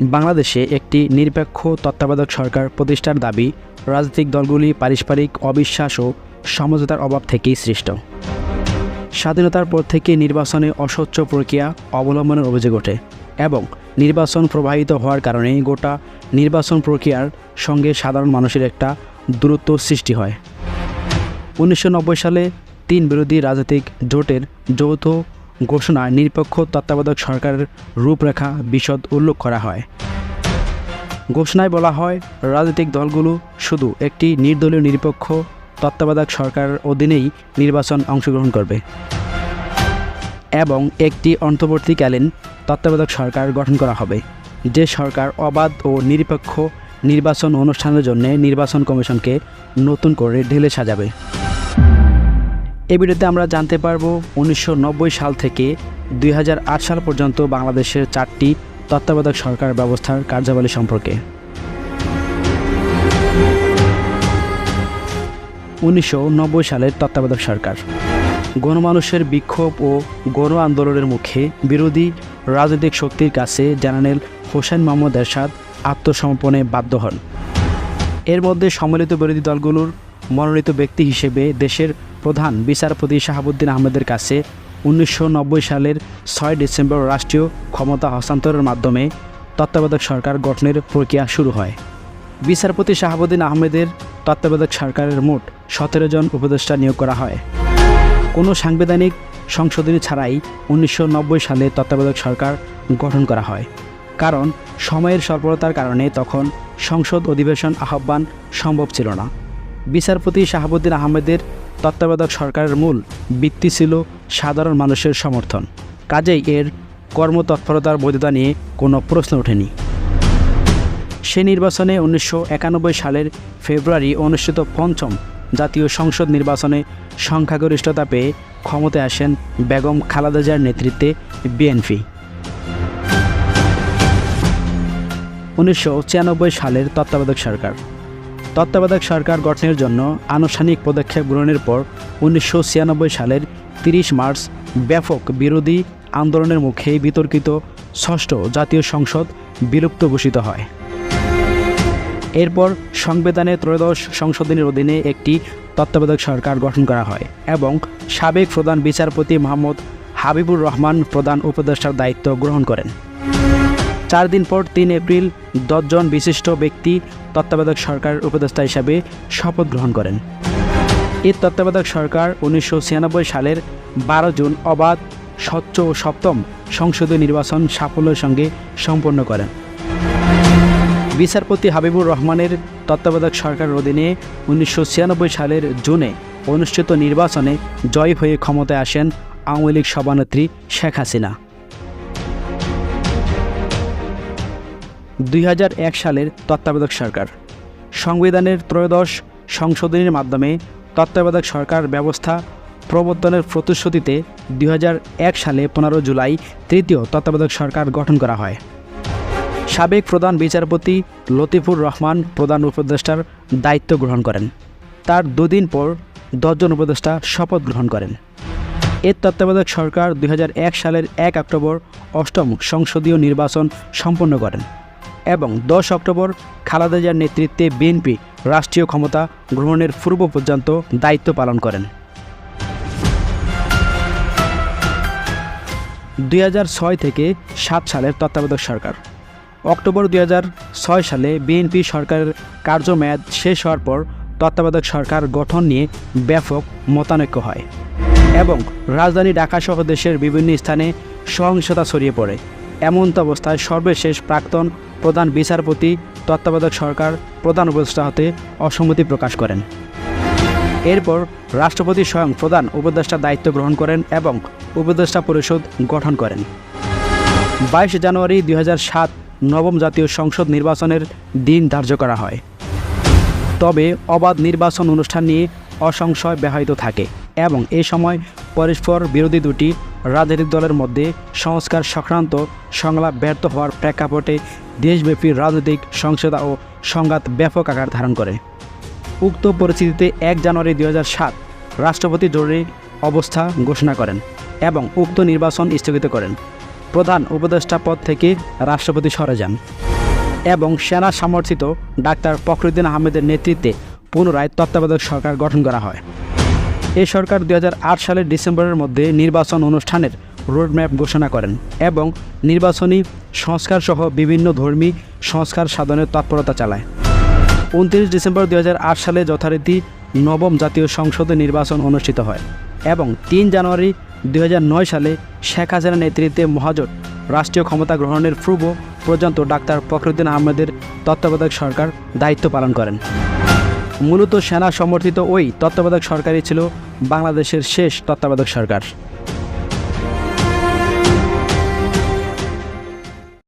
বাংলাদেশে একটি নিরপেক্ষ তত্ত্বাবধায়ক সরকার প্রতিষ্ঠার দাবি রাজনৈতিক দলগুলি পারস্পরিক অবিশ্বাস ও সমঝোতার অভাব থেকেই সৃষ্ট। স্বাধীনতার পর থেকে নির্বাচনে অস্বচ্ছ প্রক্রিয়া অবলম্বনের অভিযোগ ওঠে এবং নির্বাচন প্রবাহিত হওয়ার কারণে গোটা নির্বাচন প্রক্রিয়ার সঙ্গে সাধারণ মানুষের একটা দূরত্ব সৃষ্টি হয়। উনিশশো নব্বই সালে তিন বিরোধী রাজনৈতিক জোটের যৌথ ঘোষণায় নিরপেক্ষ তত্ত্বাবধায়ক সরকারের রূপরেখা বিশদ উল্লেখ করা হয়। ঘোষণায় বলা হয়, রাজনৈতিক দলগুলো শুধু একটি নির্দলীয় নিরপেক্ষ তত্ত্বাবধায়ক সরকারের অধীনেই নির্বাচন অংশগ্রহণ করবে এবং একটি অন্তর্বর্তীকালীন তত্ত্বাবধায়ক সরকার গঠন করা হবে। যে সরকার অবাধ ও নিরপেক্ষ নির্বাচন অনুষ্ঠানের জন্য নির্বাচন কমিশনকে নতুন করে ঢেলে সাজাবে। এই ভিডিওতে আমরা জানতে পারব উনিশশো নব্বই সাল থেকে দুই হাজার আট সাল পর্যন্ত বাংলাদেশের চারটি তত্ত্বাবধায়ক সরকার ব্যবস্থার কার্যাবলী সম্পর্কে। উনিশশো নব্বই সালের তত্ত্বাবধায়ক সরকার। গণমানুষের বিক্ষোভ ও গণ আন্দোলনের মুখে বিরোধী রাজনৈতিক শক্তির কাছে জেনারেল হোসেন মোহাম্মদ এরশাদ আত্মসমর্পণে বাধ্য হন। এর মধ্যে সম্মিলিত বিরোধী দলগুলোর মনোনীত ব্যক্তি হিসেবে দেশের প্রধান বিচারপতি শাহাবুদ্দিন আহমেদের কাছে উনিশশো নব্বই সালের ছয় ডিসেম্বর রাষ্ট্রীয় ক্ষমতা হস্তান্তরের মাধ্যমে তত্ত্বাবধায়ক সরকার গঠনের প্রক্রিয়া শুরু হয়। বিচারপতি শাহাবুদ্দিন আহমেদের তত্ত্বাবধায়ক সরকারের মোট সতেরো জন উপদেষ্টা নিয়োগ করা হয়। কোনো সাংবিধানিক সংশোধনী ছাড়াই উনিশশো নব্বই সালে তত্ত্বাবধায়ক সরকার গঠন করা হয়। কারণ সময়ের স্বল্পতার কারণে তখন সংসদ অধিবেশন আহ্বান সম্ভব ছিল না। বিচারপতি শাহাবুদ্দিন আহমেদের তত্ত্বাবধায়ক সরকারের মূল ভিত্তি ছিল সাধারণ মানুষের সমর্থন। কাজেই এর কর্মতৎপরতার বৈধতা নিয়ে কোনো প্রশ্ন ওঠেনি। সে নির্বাচনে উনিশশো একানব্বই সালের ফেব্রুয়ারি অনুষ্ঠিত পঞ্চম জাতীয় সংসদ নির্বাচনে সংখ্যাগরিষ্ঠতা পেয়ে ক্ষমতায় আসেন বেগম খালেদা জিয়ার নেতৃত্বে বিএনপি। উনিশশো ছিয়ানব্বই সালের তত্ত্বাবধায়ক সরকার। তত্ত্বাবধায়ক সরকার গঠনের জন্য আনুষ্ঠানিক পদক্ষেপ গ্রহণের পর উনিশশো ছিয়ানব্বই সালের তিরিশ মার্চ ব্যাপক বিরোধী আন্দোলনের মুখে বিতর্কিত ষষ্ঠ জাতীয় সংসদ বিলুপ্ত ঘোষিত হয়। এরপর সংবিধানে ত্রয়োদশ সংশোধনীর অধীনে একটি তত্ত্বাবধায়ক সরকার গঠন করা হয় এবং সাবেক প্রধান বিচারপতি মোহাম্মদ হাবিবুর রহমান প্রধান উপদেষ্টার দায়িত্ব গ্রহণ করেন। চার দিন পর তিন এপ্রিল দশজন বিশিষ্ট ব্যক্তি তত্ত্বাবধায়ক সরকারের উপদেষ্টা হিসাবে শপথ গ্রহণ করেন। এই তত্ত্বাবধায়ক সরকার উনিশশো ছিয়ানব্বই সালের বারো জুন অবাধ, স্বচ্ছ ও সপ্তম সংসদীয় নির্বাচন সাফল্যের সঙ্গে সম্পন্ন করেন। বিচারপতি হাবিবুর রহমানের তত্ত্বাবধায়ক সরকারের অধীনে উনিশশো ছিয়ানব্বই সালের জুনে অনুষ্ঠিত নির্বাচনে জয় হয়ে ক্ষমতায় আসেন আওয়ামী লীগ সভানেত্রী শেখ হাসিনা। দুই হাজার এক সালের তত্ত্বাবধায়ক সরকার। সংবিধানের ত্রয়োদশ সংশোধনীর মাধ্যমে তত্ত্বাবধায়ক সরকার ব্যবস্থা প্রবর্তনের প্রতিশ্রুতিতে দুই হাজার এক সালে পনেরো জুলাই তৃতীয় তত্ত্বাবধায়ক সরকার গঠন করা হয়। সাবেক প্রধান বিচারপতি লতিফুর রহমান প্রধান উপদেষ্টার দায়িত্ব গ্রহণ করেন। তার দুদিন পর দশজন উপদেষ্টা শপথ গ্রহণ করেন। এর তত্ত্বাবধায়ক সরকার দুই হাজার এক সালের এক অক্টোবর অষ্টম সংসদীয় নির্বাচন সম্পন্ন করেন। এবং দশ অক্টোবর খালেদা জিয়ার নেতৃত্বে বিএনপি রাষ্ট্রীয় ক্ষমতা গ্রহণের পূর্ব পর্যন্ত দায়িত্ব পালন করেন। দুই হাজার ছয় থেকে সাত সালের তত্ত্বাবধায়ক সরকার। অক্টোবর দুই হাজার ছয় সালে বিএনপি সরকারের কার্যমেয়াদ শেষ হওয়ার পর তত্ত্বাবধায়ক সরকার গঠন নিয়ে ব্যাপক মতানৈক্য হয় এবং রাজধানী ঢাকাসহ দেশের বিভিন্ন স্থানে সহিংসতা ছড়িয়ে পড়ে। এমন অবস্থায় সর্বশেষ প্রাক্তন প্রধান বিচারপতি, তত্ত্বাবধায়ক সরকার, প্রধান উপদেষ্টা হতে অসম্মতি প্রকাশ করেন। এরপর রাষ্ট্রপতি স্বয়ং প্রধান উপদেষ্টার দায়িত্ব গ্রহণ করেন এবং উপদেষ্টা পরিষদ গঠন করেন। বাইশ জানুয়ারি দু হাজার সাত নবম জাতীয় সংসদ নির্বাচনের দিন ধার্য করা হয়। তবে অবাধ নির্বাচন অনুষ্ঠান নিয়ে অসংশয় ব্যাহত থাকে এবং এ সময় পরস্পর বিরোধী দুটি রাজনৈতিক দলের মধ্যে সংস্কার সংক্রান্ত সংলাপ ব্যর্থ হওয়ার প্রেক্ষাপটে দেশব্যাপী রাজনৈতিক সংসদা ও সংঘাত ব্যাপক আকার ধারণ করে। উক্ত পরিস্থিতিতে এক জানুয়ারি দু হাজার সাত রাষ্ট্রপতি জরুরি অবস্থা ঘোষণা করেন এবং উক্ত নির্বাচন স্থগিত করেন। প্রধান উপদেষ্টা পদ থেকে রাষ্ট্রপতি সরে যান এবং সেনা সমর্থিত ডাক্তার ফখরুদ্দিন আহমেদের নেতৃত্বে পুনরায় তত্ত্বাবধায়ক সরকার গঠন করা হয়। এই সরকার দু হাজার আট সালের ডিসেম্বরের মধ্যে নির্বাচন অনুষ্ঠানের রোডম্যাপ ঘোষণা করেন এবং নির্বাচনী সংস্কারসহ বিভিন্ন ধর্মী সংস্কার সাধনের তৎপরতা চালায়। উনত্রিশ ডিসেম্বর দু হাজার আট সালে যথারীতি নবম জাতীয় সংসদে নির্বাচন অনুষ্ঠিত হয় এবং তিন জানুয়ারি দু হাজার নয় সালে শেখ হাসিনার নেতৃত্বে মহাজোট রাষ্ট্রীয় ক্ষমতা গ্রহণের পূর্ব পর্যন্ত ডাক্তার ফখরুদ্দিন আহমেদের তত্ত্বাবধায়ক সরকার দায়িত্ব পালন করেন। মূলত সেনা সমর্থিত ওই তত্ত্বাবধায়ক সরকারই ছিল বাংলাদেশের শেষ তত্ত্বাবধায়ক সরকার।